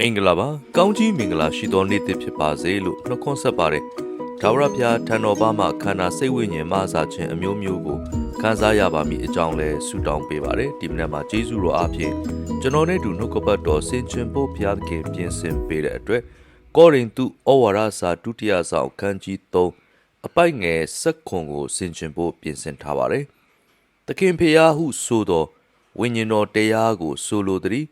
မင်္ဂလာပါကောင်းကြီးမင်္ဂလာရှိသောနေ့တစ်ဖြစ်ပါစေလို့နှုတ်ခွန်းဆက်ပါတယ်ဒါဝရဘုရားထံတော်ဘာမှခန္ဓာစိတ်ဝိညာဉ်မဆာခြင်းအမျိုးမျိုးကိုခံစားရပါမည်အကြောင်းလဲဆုတောင်းပေးပါတယ်ဒီမနေ့မှာယေရှုတော်အားဖြင့်ကျွန်တော်နဲ့တူနှုတ်ကပတ်တော်ဆင်ခြင်ဖို့ဘုရားသခင်ပြင်ဆင်ပေးတဲ့အတွက်ကောရိန္သုဩဝါဒစာဒုတိယဆောင်ခန်းကြီး3အပိုက်ငယ်7ခွန်ကိုဆင်ခြင်ဖို့ပြင်ဆင်ထားပါတယ်သခင်ဖျားဟုဆိုသောဝိညာဉ်တော်တရားကိုဆိုလိုသည်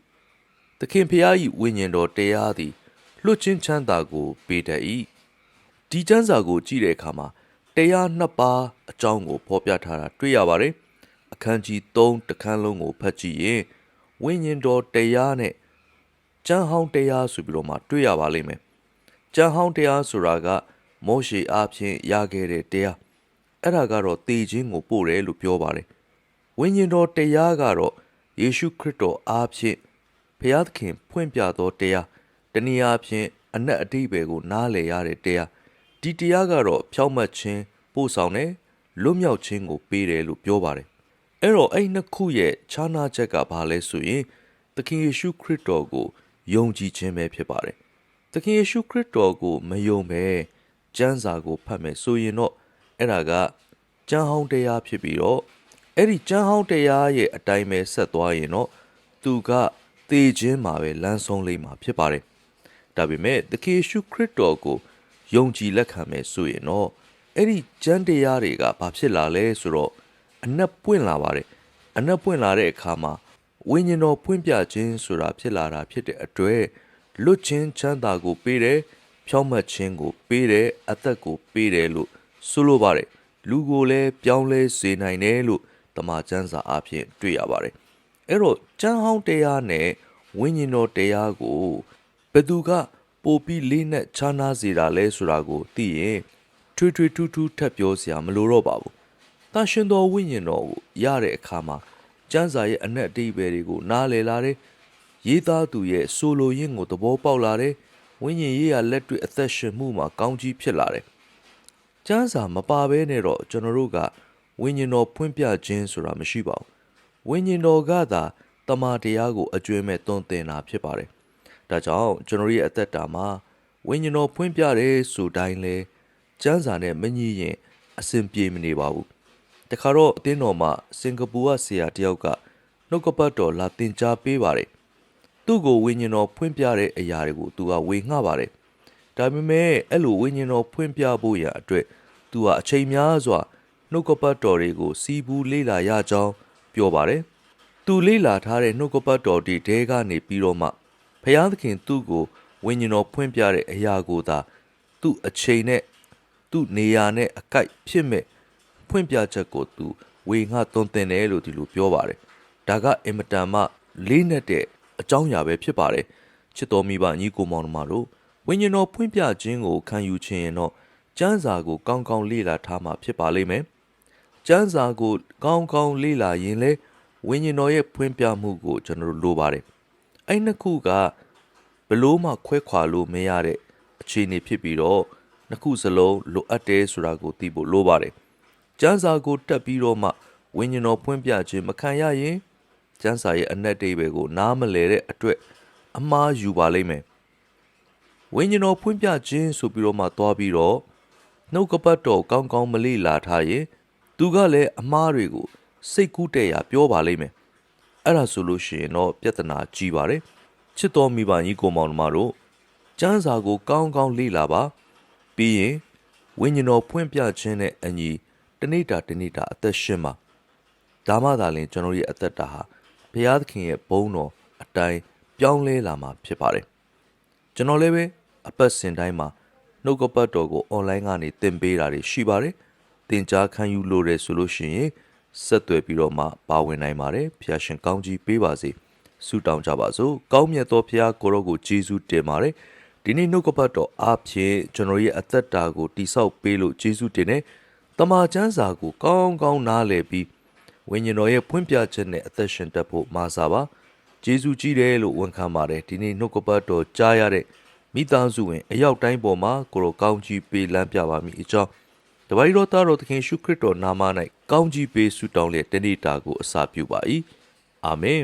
သခင်ဖျား၏ဝိညာဉ်တော်တရားသည်လွတ်ချင်းချမ်းသာကိုပေးတတ်၏ဒီကျမ်းစာကိုကြည့်တဲ့အခါမှာတရားနှစ်ပါးအကြောင်းကိုဖော်ပြထားတာတွေ့ရပါတယ်အခန်းကြီး3တခန်းလုံးကိုဖတ်ကြည့်ရင်ဝိညာဉ်တော်တရားနဲ့ကျမ်းဟောင်းတရားဆိုပြီးတော့မှတွေ့ရပါလိမ့်မယ်ကျမ်းဟောင်းတရားဆိုတာကမောရှေအားဖြင့်ရခဲ့တဲ့တရားအဲ့ဒါကတော့တည်ခြင်းကိုပို့တယ်လို့ပြောပါတယ်ဝိညာဉ်တော်တရားကတော့ယေရှုခရစ်တော်အားဖြင့် ဖျားသခင်ဖွင့်ပြသောတရားတနည်းအားဖြင့်အနက်အတိပယ်ကို နားလည်ရတဲ့တရားဒီတရားကတော့ဖြောင့်မတ်ခြင်းပို့ဆောင်တယ်လွတ်မြောက်ခြင်းကိုပေးတယ်လို့ပြောပါတယ်အဲ့တော့အဲ့နှစ်ခုရဲ့ခြားနာချက်ကဘာလဲဆိုရင်သခင်ယေရှုခရစ်တော်ကိုယုံကြည်ခြင်းပဲဖြစ်ပါတယ်သခင်ယေရှုခရစ်တော်ကိုမယုံပဲကျမ်းစာကိုဖတ်မယ်ဆိုရင်တော့အဲ့ဒါကကျမ်းဟောင်းတရားဖြစ်ပြီးတော့အဲ့ဒီကျမ်းဟောင်းတရားရဲ့အတိုင်းပဲဆက်သွားရင်တော့သူက သေခြင်းမှာပဲလမ်းဆုံးလိမ့်မှာဖြစ်ပါတယ်ဒါပေမဲ့သခင်ယေရှုခရစ်တော်ကိုယုံကြည်လက်ခံမယ်ဆိုရင်တော့အဲ့ဒီကျမ်းတရားတွေကဘာဖြစ်လာလဲဆိုတော့အနက်ပွင့်လာပါတယ်အနက်ပွင့်လာတဲ့အခါမှာဝိညာဉ်တော်ပွင့်ပြခြင်းဆိုတာဖြစ်လာတာဖြစ်တဲ့အတွက်လွတ်ချင်းချမ်းသာကိုပေးတယ်ဖြောင့်မတ်ခြင်းကိုပေးတယ်အသက်ကိုပေးတယ်လို့ဆိုလိုပါတယ်လူကိုလည်းပြောင်းလဲစေနိုင်တယ်လို့တမန်ကျမ်းစာအဖြစ်တွေ့ရပါတယ် အဲ့တော့ကျမ်းဟောင်းတရားနဲ့ဝိညာဉ်တော်တရားကိုဘယ်သူကပိုပြီးလေးနက်ခြားနားစေတာလဲဆိုတာကိုသိရင်ထွေထွေထူးထူးထပ်ပြောစရာမလိုတော့ပါဘူး။တန်ရှင်တော်ဝိညာဉ်တော်ကိုရတဲ့အခါမှာကျမ်းစာရဲ့အနက်အတိတ်ပဲတွေကိုနားလည်လာတယ်။ရေးသားသူရဲ့ဆိုလိုရင်းကိုသဘောပေါက်လာတယ်။ဝိညာဉ်ရေးရလက်တွေ့အသက်ရှင်မှုမှာကောင်းကြီးဖြစ်လာတယ်။ကျမ်းစာမပါဘဲနဲ့တော့ကျွန်တော်တို့ကဝိညာဉ်တော်ဖွင့်ပြခြင်းဆိုတာမရှိပါဘူး။ ဝိညာဉ်တော်ကသာတမန်တရားကိုအကျွမ်းမဲ့သွန်သင်တာဖြစ်ပါတယ်။ဒါကြောင့်ကျွန်တော်ရဲ့အသက်တာမှာဝိညာဉ်တော်ဖွင့်ပြတယ်ဆိုတိုင်းလဲကျမ်းစာနဲ့မညီရင်အဆင်ပြေမနေပါဘူး။တခါတော့အတင်းတော်မှာစင်ကာပူကဆရာတယောက်ကနှုတ်ကပတ်တော်လာသင်ကြားပေးပါတယ်။သူ့ကိုဝိညာဉ်တော်ဖွင့်ပြတဲ့အရာတွေကိုသူကဝေငှပါတယ်။ဒါပေမဲ့အဲ့လိုဝိညာဉ်တော်ဖွင့်ပြဖို့ရအတွက်သူကအချိန်များစွာနှုတ်ကပတ်တော်တွေကိုစီးပူးလေ့လာရကြောင်း ပြောပါတယ်။သူလေ့လာထားတဲ့နှုတ်ကပတ်တော်တွေတဲကနေပြီးတော့မှဖျားသခင်သူ့ကိုဝိညာဉ်တော်ဖွင့်ပြတဲ့အရာကိုသာသူ့အချိန်နဲ့သူ့နေရာနဲ့အကိုက်ဖြစ်မဲ့ဖွင့်ပြချက်ကိုသူဝေငှသွန်သင်တယ်လို့ဒီလိုပြောပါတယ်။ဒါကအင်မတန်မှလေးနက်တဲ့အကြောင်းအရာပဲဖြစ်ပါတယ်။ချစ်တော်မိဘညီကိုမောင်နှမတို့ဝိညာဉ်တော်ဖွင့်ပြခြင်းကိုခံယူခြင်းရင်တော့ကျမ်းစာကိုကောင်းကောင်းလေ့လာထားမှဖြစ်ပါလိမ့်မယ်။ ကျမ်းစာကိုကောင်းကောင်းလေ့လာရင်လေဝိညာဉ်တော်ရဲ့ဖွင့်ပြမှုကိုကျွန်တော်တို့လိုပါတယ်။အဲ့နှစ်ခုကဘလို့မှခွဲခွာလို့မရတဲ့အခြေအနေဖြစ်ပြီးတော့နှစ်ခုစလုံးလိုအပ်တယ်ဆိုတာကိုသိဖို့လိုပါတယ်။ကျမ်းစာကိုတက်ပြီးတော့မှဝိညာဉ်တော်ဖွင့်ပြခြင်းမခံရရင်ကျမ်းစာရဲ့အနက်တိတ်ပဲကိုနားမလဲတဲ့အတွက်အမှားယူပါလိမ့်မယ်။ဝိညာဉ်တော်ဖွင့်ပြခြင်းဆိုပြီးတော့မှသွားပြီးတော့နှုတ်ကပတ်တော်ကောင်းကောင်းမလေ့လာထားရင် သူကလည်းအမှားတွေကိုစိတ်ကူးတဲ့ရာပြောပါလိမ့်မယ်။အဲ့ဒါဆိုလို့ရှိရင်တော့ပြဿနာကြီးပါတယ်။ချစ်တော်မိဘကြီးကိုမောင်နှမတို့ကျမ်းစာကိုကောင်းကောင်းလေ့လာပါပြီးရင်ဝိညာဉ်တော်ဖွင့်ပြခြင်းနဲ့အညီတနေ့တာတနေ့တာအသက်ရှင်ပါဒါမှသာလျှင်ကျွန်တော်ရဲ့အသက်တာဟာဘုရားသခင်ရဲ့ဘုန်းတော်အတိုင်းပြောင်းလဲလာမှာဖြစ်ပါတယ်ကျွန်တော်လည်းပဲအပတ်စဉ်တိုင်းမှာနှုတ်ကပတ်တော်ကို online ကနေသင်ပေးတာတွေရှိပါတယ် သင်ကြားခံယူလို့ရဆိုလို့ရှိရင်ဆက်သွယ်ပြီးတော့မှပါဝင်နိုင်ပါတယ်ဖျာရှင်ကောင်းကြီးပေးပါစေဆုတောင်းကြပါစို့ကောင်းမြတ်သောဖျားကိုရောကိုယေရှုတင်ပါတယ်ဒီနေ့နှုတ်ကပတ်တော်အားဖြင့်ကျွန်တော်ရဲ့အသက်တာကိုတိဆောက်ပေးလို့ယေရှုတင်တယ်တမန်ကျမ်းစာကိုကောင်းကောင်းနားလည်ပြီးဝိညာဉ်တော်ရဲ့ဖွင့်ပြချက်နဲ့အသက်ရှင်တတ်ဖို့မာစာပါယေရှုကြည်တယ်လို့ဝန်ခံပါတယ်ဒီနေ့နှုတ်ကပတ်တော်ကြားရတဲ့မိသားစုဝင်အရောက်တိုင်းပေါ်မှာကိုရောကောင်းကြီးပေးလမ်းပြပါမိအကြောင်း တပါးတော်သားတော်သခင်ရှုခရစ်တော်နာမ၌ကောင်းကြီးပေးဆုတောင်းလျက်တနေ့တာကိုအစာပြုပါ၏အာမင်